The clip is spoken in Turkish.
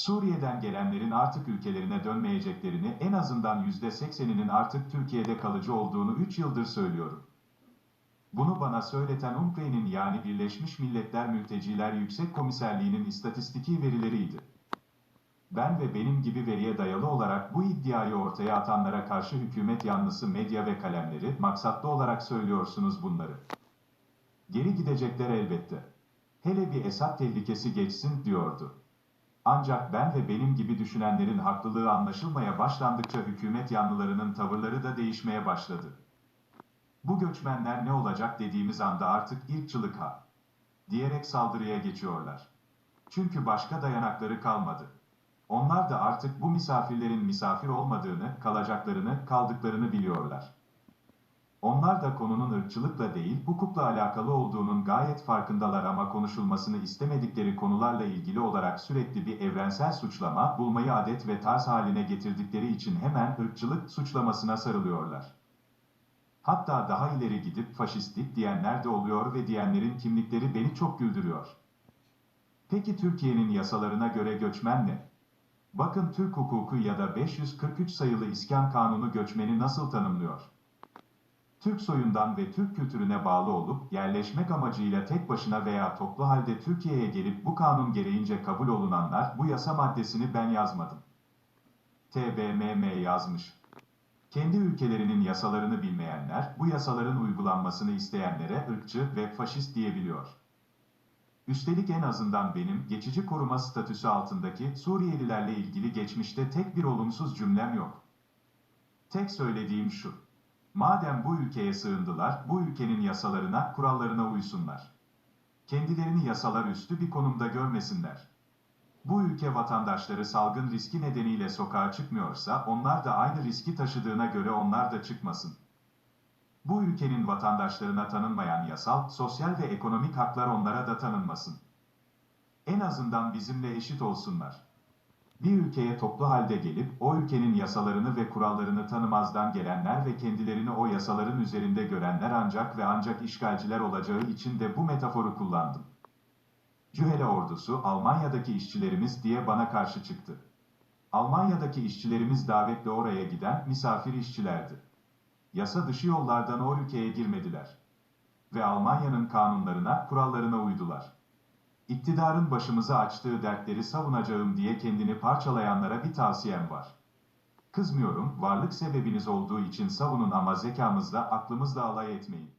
Suriye'den gelenlerin artık ülkelerine dönmeyeceklerini, en azından %80'inin artık Türkiye'de kalıcı olduğunu 3 yıldır söylüyorum. Bunu bana söyleten UNRWA'nın yani Birleşmiş Milletler Mülteciler Yüksek Komiserliği'nin istatistiki verileriydi. Ben ve benim gibi veriye dayalı olarak bu iddiayı ortaya atanlara karşı hükümet yanlısı medya ve kalemleri maksatlı olarak söylüyorsunuz bunları. Geri gidecekler elbette. Hele bir Esad tehlikesi geçsin diyordu. Ancak ben ve benim gibi düşünenlerin haklılığı anlaşılmaya başlandıkça hükümet yanlılarının tavırları da değişmeye başladı. Bu göçmenler ne olacak dediğimiz anda artık ırkçılık ha diyerek saldırıya geçiyorlar. Çünkü başka dayanakları kalmadı. Onlar da artık bu misafirlerin misafir olmadığını, kalacaklarını, kaldıklarını biliyorlar. Onlar da konunun ırkçılıkla değil, hukukla alakalı olduğunun gayet farkındalar ama konuşulmasını istemedikleri konularla ilgili olarak sürekli bir evrensel suçlama bulmayı adet ve tarz haline getirdikleri için hemen ırkçılık suçlamasına sarılıyorlar. Hatta daha ileri gidip faşistlik diyenler de oluyor ve diyenlerin kimlikleri beni çok güldürüyor. Peki Türkiye'nin yasalarına göre göçmen ne? Bakın Türk hukuku ya da 543 sayılı İskan Kanunu göçmeni nasıl tanımlıyor? Türk soyundan ve Türk kültürüne bağlı olup yerleşmek amacıyla tek başına veya toplu halde Türkiye'ye gelip bu kanun gereğince kabul olunanlar bu yasa maddesini ben yazmadım. TBMM yazmış. Kendi ülkelerinin yasalarını bilmeyenler bu yasaların uygulanmasını isteyenlere ırkçı ve faşist diyebiliyor. Üstelik en azından benim geçici koruma statüsü altındaki Suriyelilerle ilgili geçmişte tek bir olumsuz cümlem yok. Tek söylediğim şu. Madem bu ülkeye sığındılar, bu ülkenin yasalarına, kurallarına uysunlar. Kendilerini yasalar üstü bir konumda görmesinler. Bu ülke vatandaşları salgın riski nedeniyle sokağa çıkmıyorsa, onlar da aynı riski taşıdığına göre onlar da çıkmasın. Bu ülkenin vatandaşlarına tanınmayan yasal, sosyal ve ekonomik haklar onlara da tanınmasın. En azından bizimle eşit olsunlar. Bir ülkeye toplu halde gelip o ülkenin yasalarını ve kurallarını tanımazdan gelenler ve kendilerini o yasaların üzerinde görenler ancak ve ancak işgalciler olacağı için de bu metaforu kullandım. Cühele ordusu Almanya'daki işçilerimiz diye bana karşı çıktı. Almanya'daki işçilerimiz davetle oraya giden misafir işçilerdi. Yasa dışı yollardan o ülkeye girmediler. Ve Almanya'nın kanunlarına, kurallarına uydular. İktidarın başımıza açtığı dertleri savunacağım diye kendini parçalayanlara bir tavsiyem var. Kızmıyorum, varlık sebebiniz olduğu için savunun ama zekamızla, aklımızla alay etmeyin.